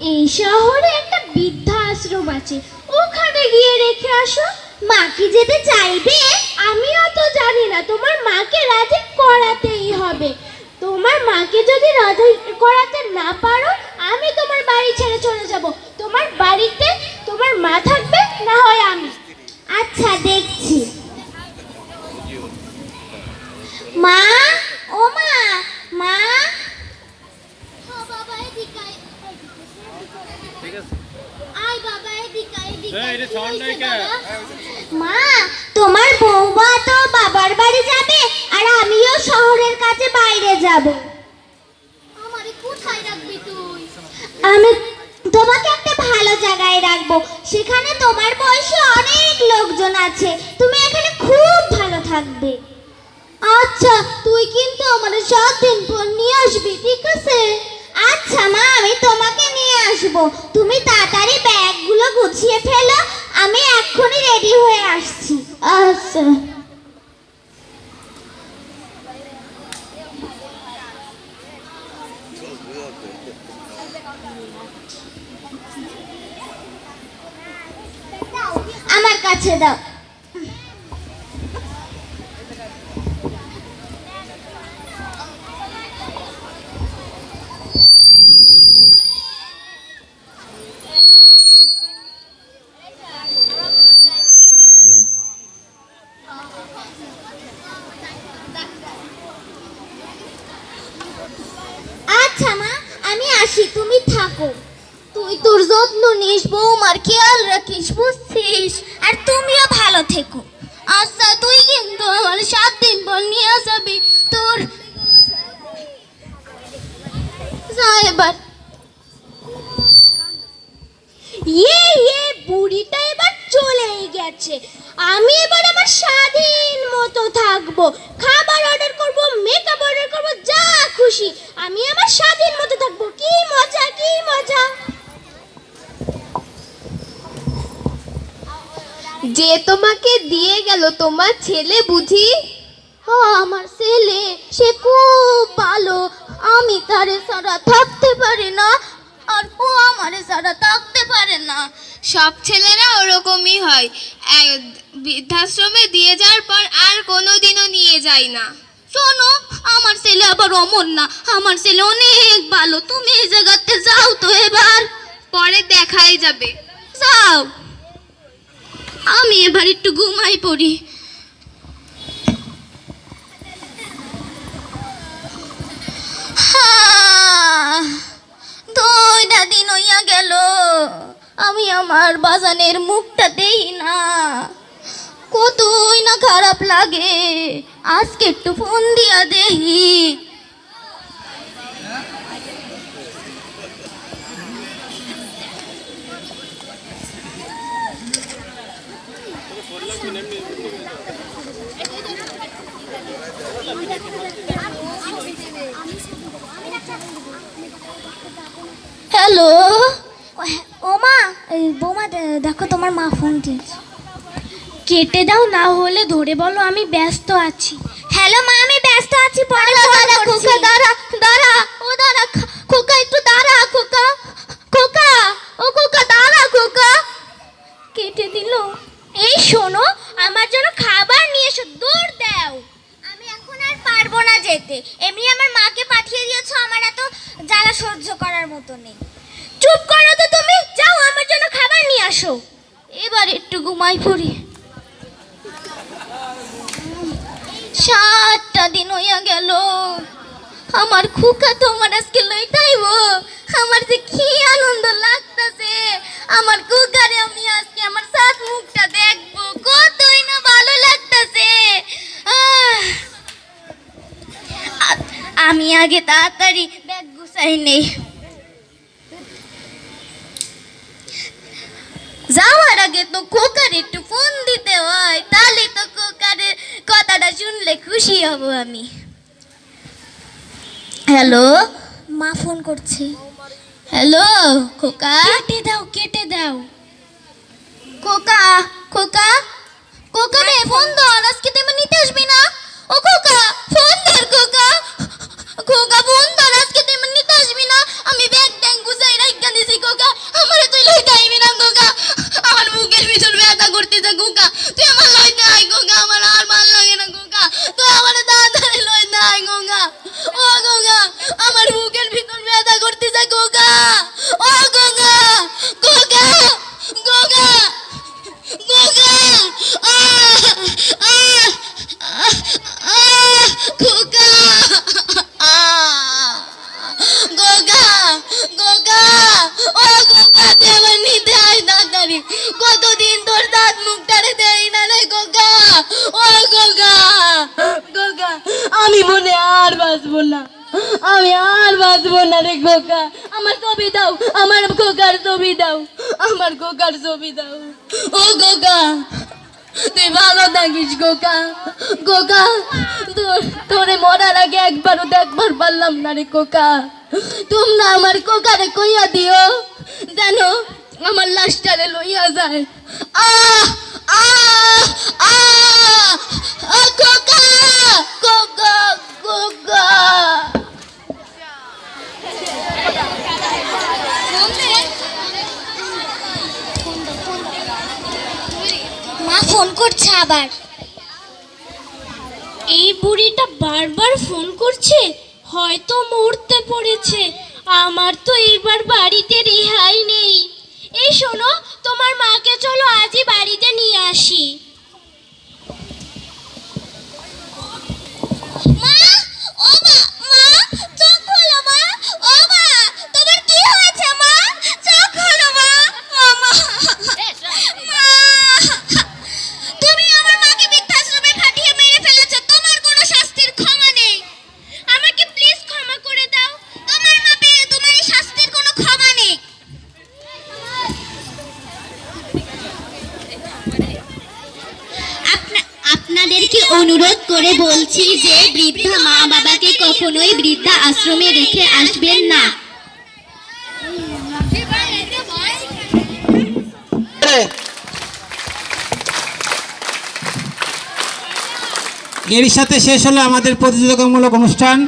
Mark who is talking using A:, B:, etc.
A: এই শহরে একটা বৃদ্ধা আশ্রম আছে। ওখানে গিয়ে রেখে আসো। মা কি যেতে চাইবে? আমিও তো জানি না। তোমার মাকে রাজি করাতেই হবে। তোমার মাকে যদি রাজি করাতে না পারো মা তোমার বৌমা তো বাবার বাড়ি যাবে আর আমিও শহরের কাছে বাইরে যাব। আমারে কোথায় রাখবি তুই? আমি তোমাকে একটা ভালো জায়গায় রাখব। সেখানে তোমার বয়সে অনেক লোকজন আছে। তুমি এখানে খুব ভালো থাকবে। আচ্ছা তুই কিন্তু আমাদের সাত দিন পর নিয়ে আসবি ঠিক আছে আচ্ছা মা আমি তোমাকে নিয়ে আসব তুমি তাড়াতাড়ি ব্যাগগুলো গুছিয়ে ফেলো আমি এক্ষুনি রেডি হয়ে আসছি আচ্ছা আমার কাছে দাও। আচ্ছা মা। আমি আসি, তুমি থাকো। তুই তোর যত্ন নিস, বৌমার খেয়াল রাখিস, বুঝছিস? আর তুমিও ভালো থেকো। আচ্ছা তুই কিন্তু আমার সাত দিন পর নিয়ে যাবি, তোর এবার। ইয়ে ইয়ে বুড়িটা চলেই গেছে। আমি এবার আমার স্বাধীন মতো থাকব। খাবার অর্ডার করব মেকআপ অর্ডার করব যা খুশি। আমি আমার স্বাধীন মতো থাকব। কি মজা কি মজা।
B: যে তোমাকে দিয়ে গেল তোমার ছেলে বুঝি?
A: আমার ছেলে সে খুব ভালো। আমি তারে ছাড়া থাকতে পারি না আর ও আমারে ছাড়া থাকতে পারে না।
B: সব ছেলেরা ওরকমই হয়। বৃদ্ধাশ্রমে দিয়ে যাওয়ার পর আর কোনো দিনও নিয়ে যায় না।
A: শোনো আমার ছেলে আবার অমর না। আমার ছেলে অনেক ভালো। তুমি এই জায়গাতে যাও তো এবার।
B: পরে দেখাই যাবে।
A: যাও। আমি এবার একটু ঘুমাই পড়ি। দুইটা দিন হইয়া গেল। আমি আমার বাজানের মুখটা দেই না। কতই না খারাপ লাগে, আজকে একটু ফোন দিয়া দেহি হ্যালো বৌমা দেখো তোমার মা ফোন দিয়েছে। কেটে দাও না হলে ধরে বলো আমি ব্যস্ত আছি। হ্যালো মা আমি ব্যস্ত আছি পরে দাঁড়া খোকা দাঁড়া দাঁড়া ও দাঁড়া খোকা একটু দাঁড়া খোকা খোকা ও খোকা দাঁড়া খোকা। কেটে দিল। এই শোনো আমার জন্য খাবার নিয়ে এসো দূর দাও। আমি এখন আর পারব না যেতে। এমনি আমার মাকে পাঠিয়ে দিয়েছ আমার এত জ্বালা সহ্য করার মতো নেই। চুপ করো আসো। এবার একটু ঘুমাই পড়ি। সাতটা দিন হইয়া গেল। আমার খুকা তোমার আজকে লইতাইব। আমার যে কি আনন্দ লাগতাছে। আমার কুকারে আমি আজকে আমার সাত মুখটা দেখব। কতই না ভালো লাগতাছে! আমি আগে তাড়াতাড়ি ব্যাগ গুছাই নেই। যাওয়ার আগে তো কোকার একটু ফোন দিতে হয় তাহলে তো খোকারের কথাটা শুনলে খুশি হব আমি। হ্যালো? মা ফোন করছে। হ্যালো খোকা? কেটে দাও কেটে দাও। খোকা খোকা? খোকা রে ফোন দাও আজকে তুমি নিতে আসবি না ও খোকা ফোন ধর খোকা খোকা ফোন ধর আজকে তুমি নিতে আসবি না আমি ব্যাগ ট্যাগ গুছাই রাখা আমার ছবি দাও আমার খোকার ছবি দাও আমার খোকার ছবি দাও ও খোকা তুই ভালো থাকিস খোকা খোকা তোর- তোরে মরার আগে একবারও দেখবার পারলাম না রে খোকা তোমরা আমার কোকারে কইয়া দিও জানো আমার লাশটারে লইয়া যায় আহ আহ আহ আ
C: ফোন করছে আবার। এই বুড়িটা বারবার ফোন করছে? হয়তো মরতে পড়েছে। আমার তো এবার বাড়িতে রেহাই নেই।
D: অনুরোধ করে বলছি যে বৃদ্ধা মা বাবাকে কখনোই বৃদ্ধা আশ্রমে রেখে আসবেন না।
E: এর সাথে শেষ হলো আমাদের প্রতিযোগিতামূলক অনুষ্ঠান।